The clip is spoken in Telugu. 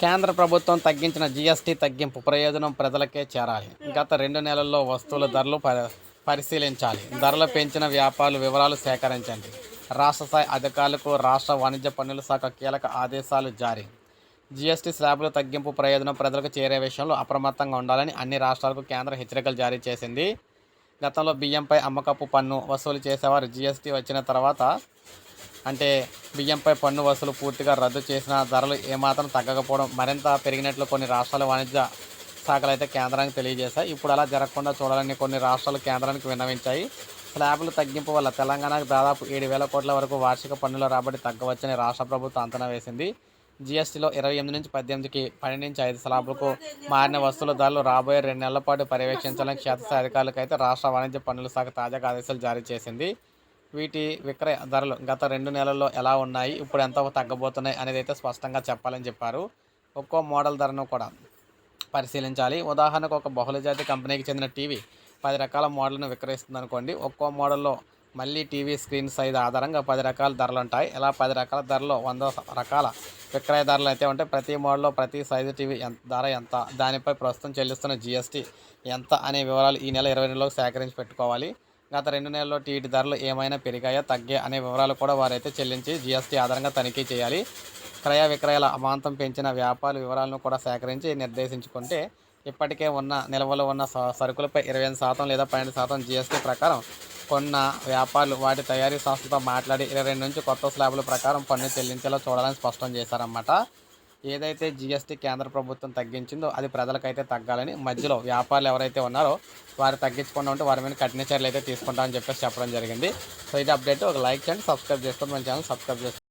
కేంద్ర ప్రభుత్వం తగ్గించిన జీఎస్టీ తగ్గింపు ప్రయోజనం ప్రజలకే చేరాలి. గత రెండు నెలల్లో వస్తువుల ధరలు పరిశీలించాలి. ధరలు పెంచిన వ్యాపారుల వివరాలు సేకరించండి. రాష్ట్ర స్థాయి అధికారులకు రాష్ట్ర వాణిజ్య పన్నుల శాఖ కీలక ఆదేశాలు జారీ. జీఎస్టీ స్లాబుల తగ్గింపు ప్రయోజనం ప్రజలకు చేరే విషయంలో అప్రమత్తంగా ఉండాలని అన్ని రాష్ట్రాలకు కేంద్ర హెచ్చరికలు జారీ చేసింది. గతంలో బియ్యంపై అమ్మకపు పన్ను వసూలు చేసేవారు. జీఎస్టీ వచ్చిన తర్వాత అంటే బియ్యంపై పన్ను వసూలు పూర్తిగా రద్దు చేసిన ధరలు ఏమాత్రం తగ్గకపోవడం మరింత పెరిగినట్లు కొన్ని రాష్ట్రాల వాణిజ్య శాఖలు అయితే కేంద్రానికి తెలియజేశాయి. ఇప్పుడు అలా జరగకుండా చూడాలని కొన్ని రాష్ట్రాలు కేంద్రానికి విన్నవించాయి. స్లాబ్లు తగ్గింపు వల్ల తెలంగాణకు దాదాపు ఏడు వేల కోట్ల వరకు వార్షిక పన్నుల రాబడి తగ్గవచ్చని రాష్ట్ర ప్రభుత్వం అంచనా వేసింది. జీఎస్టీలో ఇరవై ఎనిమిది నుంచి పద్దెనిమిదికి పన్నెండు నుంచి ఐదు స్లాబ్లకు మారిన వస్తువుల ధరలు రాబోయే రెండు నెలల పాటు పర్యవేక్షించాలని క్షేత్రస్థాయి అధికారులకు అయితే రాష్ట్ర వాణిజ్య పన్నుల శాఖ తాజాగా ఆదేశాలు జారీ చేసింది. వీటి విక్రయ ధరలు గత రెండు నెలల్లో ఎలా ఉన్నాయి ఇప్పుడు ఎంత తగ్గబోతున్నాయి అనేది అయితే స్పష్టంగా చెప్పాలని చెప్పారు. ఒక్కో మోడల్ ధరను కూడా పరిశీలించాలి. ఉదాహరణకు ఒక బహుళజాతి కంపెనీకి చెందిన టీవీ పది రకాల మోడల్ను విక్రయిస్తుంది అనుకోండి ఒక్కో మోడల్లో మళ్ళీ టీవీ స్క్రీన్ సైజ్ ఆధారంగా పది రకాల ధరలు ఉంటాయి. ఇలా పది రకాల ధరలో వంద రకాల విక్రయ ధరలు అయితే ఉంటాయి. ప్రతి మోడల్లో ప్రతి సైజు టీవీ ఎంత ధర ఎంత దానిపై ప్రస్తుతం చెల్లిస్తున్న జీఎస్టీ ఎంత అనే వివరాలు ఈ నెల ఇరవై రెండులోకి సేకరించి పెట్టుకోవాలి. గత రెండు నెలల్లో టీటీ ధరలు ఏమైనా పెరిగాయా తగ్గే అనే వివరాలు కూడా వారైతే చెల్లించి జీఎస్టీ ఆధారంగా తనిఖీ చేయాలి. క్రయ విక్రయాల అమాంతం పెంచిన వ్యాపార వివరాలను కూడా సేకరించి నిర్దేశించుకుంటే ఇప్పటికే ఉన్న నిల్వలో ఉన్న స- సరుకులపై ఇరవై ఎనిమిది శాతం లేదా పన్నెండు శాతం జీఎస్టీ ప్రకారం కొన్న వ్యాపారులు వాటి తయారీ సంస్థతో మాట్లాడి ఇరవై నుంచి కొత్త స్లాబుల ప్రకారం పన్ను చెల్లించేలా చూడాలని స్పష్టం చేశారన్నమాట. ఏదైతే జిఎస్టీ కేంద్ర ప్రభుత్వం తగ్గించిందో అది ప్రజలకైతే తగ్గాలని మధ్యలో వ్యాపారులు ఎవరైతే ఉన్నారో వారు తగ్గించకుండా ఉంటే వారి మీద కఠిన చర్యలు అయితే తీసుకుంటామని చెప్పేసి చెప్పడం జరిగింది. సో ఇది అప్డేట్. ఒక లైక్ చేయండి సబ్స్క్రైబ్ చేసుకోండి మన ఛానల్ సబ్స్క్రైబ్ చేసుకోండి.